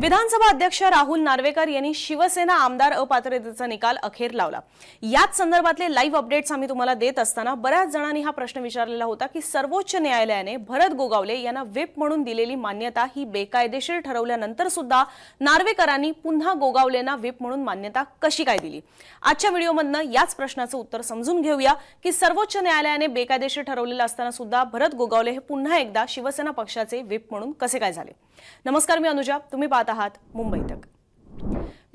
विधानसभा अध्यक्ष राहुल नार्वेकर यांनी शिवसेना आमदार अपात्रतेचा निकाल अखेर लावला. याच संदर्भातले लाईव्ह अपडेट्स आम्ही तुम्हाला देत असताना बऱ्याच जणांनी हा प्रश्न विचारलेला होता की सर्वोच्च न्यायालयाने भरत गोगावले यांना व्हिप म्हणून दिलेली मान्यता ही बेकायदेशीर ठरवल्यानंतर सुद्धा नार्वेकरांनी पुन्हा गोगावलेंना व्हिप म्हणून मान्यता कशी काय दिली? आजच्या व्हिडिओमधनं याच प्रश्नाचं उत्तर समजून घेऊया की सर्वोच्च न्यायालयाने बेकायदेशीर ठरवलेलं असताना सुद्धा भरत गोगावले हे पुन्हा एकदा शिवसेना पक्षाचे व्हिप म्हणून कसे काय झाले? नमस्कार मी अनुजा. तुम्ही पाहत आहात मुंबई तक.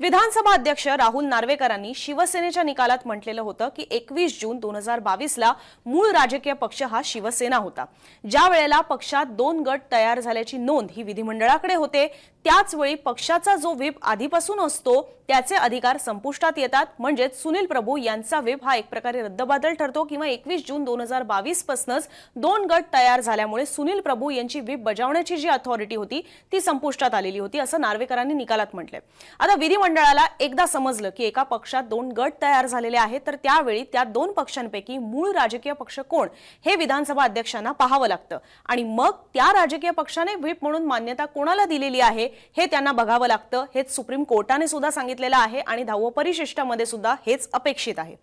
विधानसभा अध्यक्ष राहुल नार्वेकरांनी शिवसेनेच्या निकालात म्हटलेलं होतं की एकवीस जून दोन हजार बावीसला मूळ राजकीय पक्ष हा शिवसेना होता. ज्या वेळेला पक्षात दोन गट तयार झाल्याची नोंद ही विधिमंडळाकडे होते त्याचवेळी पक्षाचा जो व्हीप आधीपासून असतो त्याचे अधिकार संपुष्टात येतात. म्हणजेच सुनील प्रभू यांचा व्हीप हा एक प्रकारे रद्दबादल ठरतो किंवा एकवीस जून दोन हजार बावीस पासूनच दोन गट तयार झाल्यामुळे सुनील प्रभू यांची व्हीप बजावण्याची जी अथॉरिटी होती ती संपुष्टात आलेली होती असं नार्वेकरांनी निकालात म्हटलंय. आता विधिमंडळाला एकदा समजलं की एका पक्षात दोन गट तयार झालेले आहेत तर त्यावेळी त्या दोन पक्षांपैकी मूळ राजकीय पक्ष कोण हे विधानसभा अध्यक्षांना पाहावं लागतं. आणि मग त्या राजकीय पक्षाने व्हीप म्हणून मान्यता कोणाला दिलेली आहे हे त्यांना बघावं लागतं. हेच सुप्रीम कोर्टाने सुद्धा सांगितलेलं आहे आणि दहावं परिशिष्टामध्ये सुद्धा हेच अपेक्षित आहे.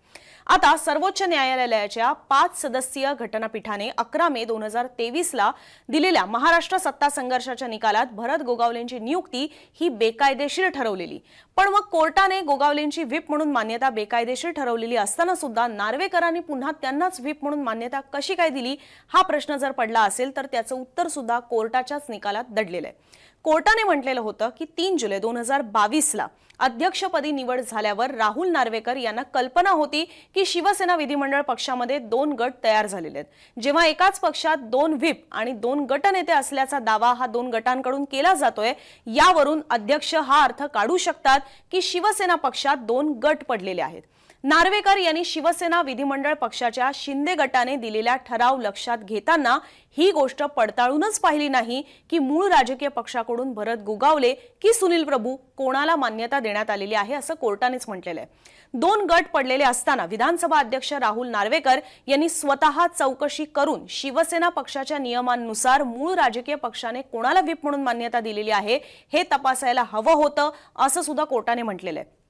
आता सर्वोच्च न्यायालयाच्या पाच सदस्यीय घटनापीठाने अकरा मे दोन हजार तेवीसला दिलेल्या महाराष्ट्र सत्ता संघर्षाच्या निकालात भरत गोगावलेंची नियुक्ती ही बेकायदेशीर ठरवलेली. पण मग कोर्टाने गोगावलेंची व्हीप म्हणून मान्यता बेकायदेशीर ठरवलेली असताना सुद्धा नार्वेकरांनी पुन्हा त्यांनाच व्हीप म्हणून मान्यता कशी काय दिली हा प्रश्न जर पडला असेल तर त्याचं उत्तर सुद्धा कोर्टाच्याच निकालात दडलेलं आहे. कोर्टाने म्हटलेलं होतं की तीन जुलै दोन हजार बावीसला अध्यक्षपदी निवड झाल्यावर राहुल नार्वेकर यांना कल्पना होती की शिवसेना विधिमंडळ पक्षामध्ये दोन गट तयार झालेले आहेत. जेव्हा एकाच पक्षात दोन व्हीप आणि दोन गटनेते असल्याचा दावा हा दोन गटांकडून केला जातोय यावरून अध्यक्ष हा अर्थ काढू शकतात की शिवसेना पक्षात दोन गट पडलेले आहेत. नार्वेकर यांनी शिवसेना विधिमंडळ पक्षाच्या शिंदे गटाने दिलेला ठराव लक्षात घेताना ही गोष्ट पडताळूनच पाहिली नाही की मूळ राजकीय पक्षाकडून भरत गोगावले की सुनील प्रभू कोणाला मान्यता देण्यात आलेली आहे असं कोर्टानेच म्हटलेलं आहे. दोन गट पडलेले असताना विधानसभा अध्यक्ष राहुल नार्वेकर यांनी स्वतः चौकशी करून शिवसेना पक्षाच्या नियमांनुसार मूळ राजकीय पक्षाने कोणाला व्हीप म्हणून मान्यता दिलेली आहे हे तपासायला हवं होतं असं सुद्धा कोर्टाने म्हटलेलं आहे.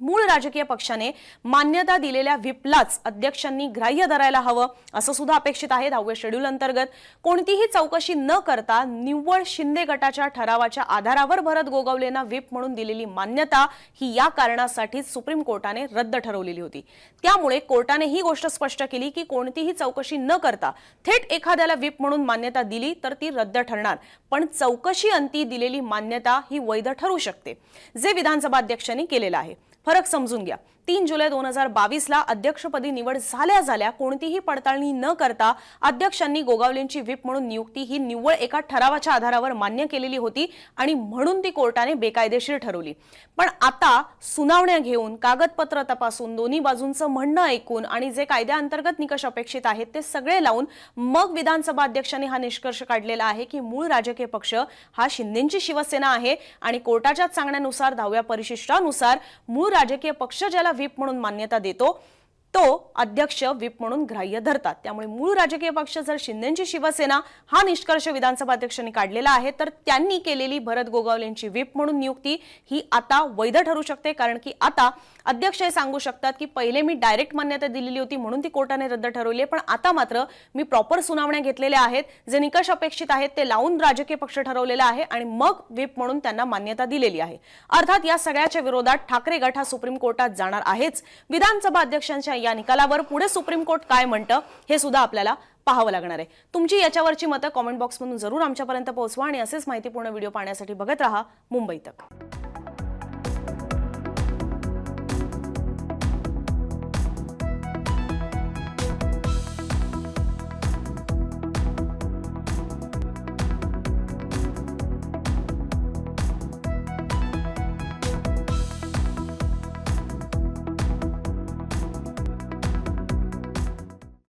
मूळ राजकीय पक्षाने मान्यता दिलेल्या व्हिपलाच अध्यक्षांनी ग्राह्य धरायला हवं असं सुद्धा अपेक्षित आहे दहाव्या शेड्यूल अंतर्गत. कोणतीही चौकशी न करता निव्वळ शिंदे गटाच्या ठरावाच्या आधारावर भरत गोगावलेंना व्हिप म्हणून दिलेली मान्यता ही या कारणासाठीच सुप्रीम कोर्टाने रद्द ठरवलेली होती. त्यामुळे कोर्टाने ही गोष्ट स्पष्ट केली की कोणतीही चौकशी न करता थेट एखाद्याला व्हिप म्हणून मान्यता दिली तर ती रद्द ठरणार. पण चौकशी अंती दिलेली मान्यता ही वैध ठरू शकते जे विधानसभा अध्यक्षांनी केलेलं आहे. फरक समजून घ्या. तीन जुलै दोन हजार बावीसला अध्यक्षपदी निवड झाल्या झाल्या कोणतीही पडताळणी न करता अध्यक्षांनी गोगावलेंची व्हीप म्हणून नियुक्ती ही निव्वळ एका ठरावाच्या आधारावर मान्य केलेली होती आणि म्हणून ती कोर्टाने बेकायदेशीर ठरवली. पण आता सुनावण्या घेऊन कागदपत्र तपासून दोन्ही बाजूंचं म्हणणं ऐकून आणि जे कायद्याअंतर्गत निकष अपेक्षित आहेत ते सगळे लावून मग विधानसभा अध्यक्षांनी हा निष्कर्ष काढलेला आहे की मूळ राजकीय पक्ष हा शिंदेची शिवसेना आहे आणि कोर्टाच्या सांगण्यानुसार दहाव्या परिशिष्टानुसार मूळ राजकीय पक्ष ज्याला व्हीप म्हणून मान्यता देतो. तो अध्यक्ष व्हीप म्हणून ग्राह्य धरतात. त्यामुळे मूळ राजकीय पक्ष जर शिंदेची शिवसेना हा निष्कर्ष विधानसभा अध्यक्षांनी काढलेला आहे तर त्यांनी केलेली भरत गोगावलेंची व्हीप म्हणून नियुक्ती ही आता वैध ठरू शकते. कारण की आता अध्यक्ष हे सांगू शकतात की पहिले मी डायरेक्ट मान्यता दिलेली होती म्हणून ती कोर्टाने रद्द ठरवली आहे. पण आता मात्र मी प्रॉपर सुनावण्या घेतलेल्या आहेत. जे निकष अपेक्षित आहेत ते लावून राजकीय पक्ष ठरवलेला आहे आणि मग व्हीप म्हणून त्यांना मान्यता दिलेली आहे. अर्थात या सगळ्याच्या विरोधात ठाकरे गट हा सुप्रीम कोर्टात जाणार आहेच. विधानसभा अध्यक्षांच्या या निकालावर पुढे सुप्रीम कोर्ट काय म्हणतं हे सुद्धा आपल्याला पाहावं लागणार आहे. तुमची याच्यावरची मतं कॉमेंट बॉक्समधून जरूर आमच्यापर्यंत पोहोचवा आणि असेच माहितीपूर्ण व्हिडिओ पाहण्यासाठी बघत राहा मुंबई तक.